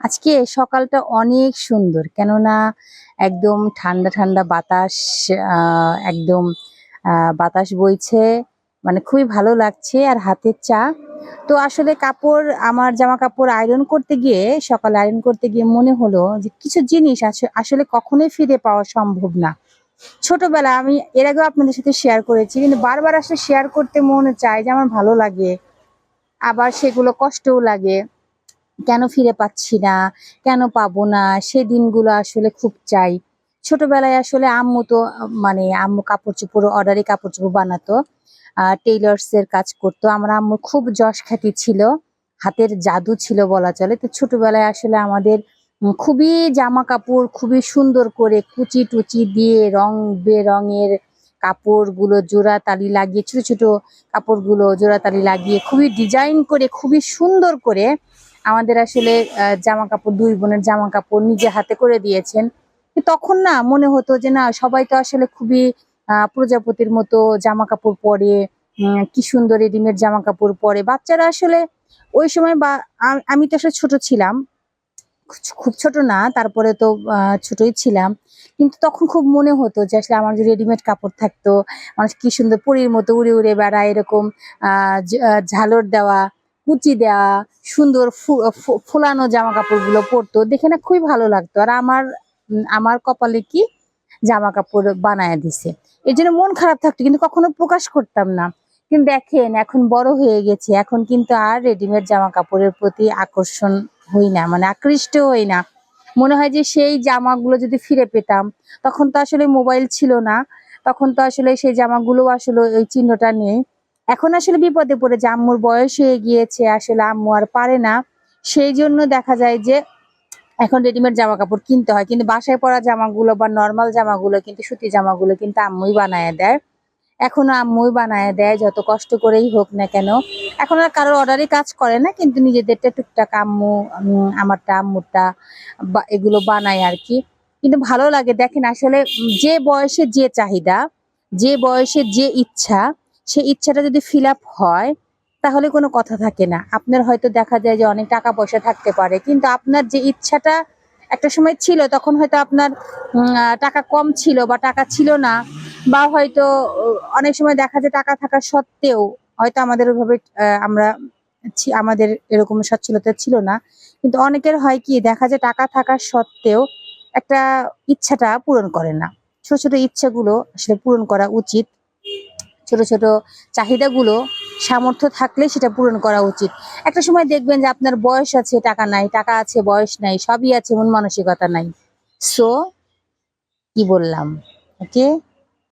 আজকে সকালটা অনেক সুন্দর, কেননা একদম ঠান্ডা ঠান্ডা বাতাস একদম বাতাস বইছে মানে খুবই ভালো লাগছে আর হাতের চা। তো আসলে কাপড়, আমার জামা কাপড় আয়রন করতে গিয়ে, সকালে আয়রন করতে গিয়ে মনে হলো যে কিছু জিনিস আস- আসলে কখনোই ফিরে পাওয়া সম্ভব না। ছোটবেলা আমি এর আগেও আপনাদের সাথে শেয়ার করেছি, কিন্তু বারবার আসলে শেয়ার করতে মনে চায় যে আমার ভালো লাগে, আবার সেগুলো কষ্টও লাগে। কেন ফিরে পাচ্ছি না? কেন পাবো না? সেই দিনগুলো আসলে খুব চাই। ছোটবেলায় আসলে আম্মু তো মানে আম্মু কাপড় চোপড় অর্ডারে কাপড় চোপড় বানাতো টেইলার্স এর কাজ করতো। আমার আম্মু খুব যশ খ্যাতি ছিল, হাতের জাদু ছিল বলা চলে। তো ছোটবেলায় আসলে আমাদের খুবই জামা কাপড় খুবই সুন্দর করে কুচি টুচি দিয়ে রং বেরঙের কাপড়গুলো, জোড়া তালি লাগিয়ে, ছোট ছোট কাপড়গুলো, জোড়া তালি লাগিয়ে, খুবই ডিজাইন করে, খুবই সুন্দর করে আমাদের আসলে জামা কাপড় দুই বোনের জামা কাপড় নিজে হাতে করে দিয়েছেন। তখন না মনে হতো যে না সবাই তো আসলে খুবই প্রজাপতির মতো জামা কাপড় পরে কি সুন্দর রেডিমেড জামা কাপড় পরে। বাচ্চারা আসলে ওই সময় বা আমি তো আসলে ছোট ছিলাম। খুব- ছোট না তারপরে তো ছোটই ছিলাম। কিন্তু তখন খুব মনে হতো যে আসলে আমার রেডিমেড কাপড় থাকতো মানুষ কি সুন্দর পরীর মতো উড়ে উড়ে বেড়ায় এরকম আহ, ঝালর দেওয়া কুচি দেওয়া সুন্দর ফুলানো জামা কাপড়গুলো পরতো, দেখে না খুবই ভালো লাগতো। আর আমার আমার কপালে কি জামা কাপড় বানায় দিছে। এর জন্য মন খারাপ থাকতো, কিন্তু কখনো প্রকাশ করতাম না। কিন্তু দেখেন, এখন বড় হয়ে গেছে, এখন কিন্তু আর রেডিমেড জামা কাপড়ের প্রতি আকর্ষণ হই না মানে আকৃষ্ট হই না। মনে হয় যে সেই জামাগুলো যদি ফিরে পেতাম, তখন তো আসলে মোবাইল ছিল না, তখন তো আসলে সেই জামাগুলো আসলে ওই চিহ্নটা নেই। এখন আসলে বিপদে পড়ে যে আম্মুর বয়স হয়ে গিয়েছে, আসলে আম্মু আর পারে না। সেই জন্য দেখা যায় যে এখন রেডিমেড জামা কাপড় কিনতে হয়। কিন্তু বাসায় পরা জামাগুলো বা নর্মাল জামাগুলো কিন্তু, সুতি জামাগুলো কিন্তু আম্মুই বানায় দেয়। এখনও আম্মুই বানায় দেয়, যত কষ্ট করেই হোক না কেন। এখন আর কারোর অর্ডারে কাজ করে না, কিন্তু নিজেদেরটা টুকটাক আম্মু আমারটা, আম্মুরটা বা এগুলো বানায় আর কি। কিন্তু ভালো লাগে, দেখেন আসলে যে বয়সে যে চাহিদা, যে বয়সে যে ইচ্ছা সেই ইচ্ছাটা যদি ফিল হয়, তাহলে কোনো কথা থাকে না। আপনার হয়তো দেখা যায় যে অনেক টাকা পয়সা থাকতে পারে, কিন্তু আপনার যে ইচ্ছাটা একটা সময় ছিল, তখন হয়তো আপনার টাকা কম ছিল বা টাকা ছিল না, বা হয়তো অনেক সময় দেখা যায় টাকা থাকা সত্ত্বেও হয়তো আমাদের ওইভাবে আমরা আমাদের এরকম সচ্ছলতা ছিল না। কিন্তু অনেকের হয় কি, দেখা যায় টাকা থাকা সত্ত্বেও একটা ইচ্ছাটা পূরণ করে না। ছোট ছোট ইচ্ছাগুলো আসলে পূরণ করা উচিত। ছোট ছোট চাহিদাগুলো সামর্থ্য থাকলে সেটা পূরণ করা উচিত। একটা সময় দেখবেন যে আপনার বয়স আছে, টাকা নাই, টাকা আছে, বয়স নাই, সবই আছে, মন মানসিকতা নাই। সো কি বললাম? ওকে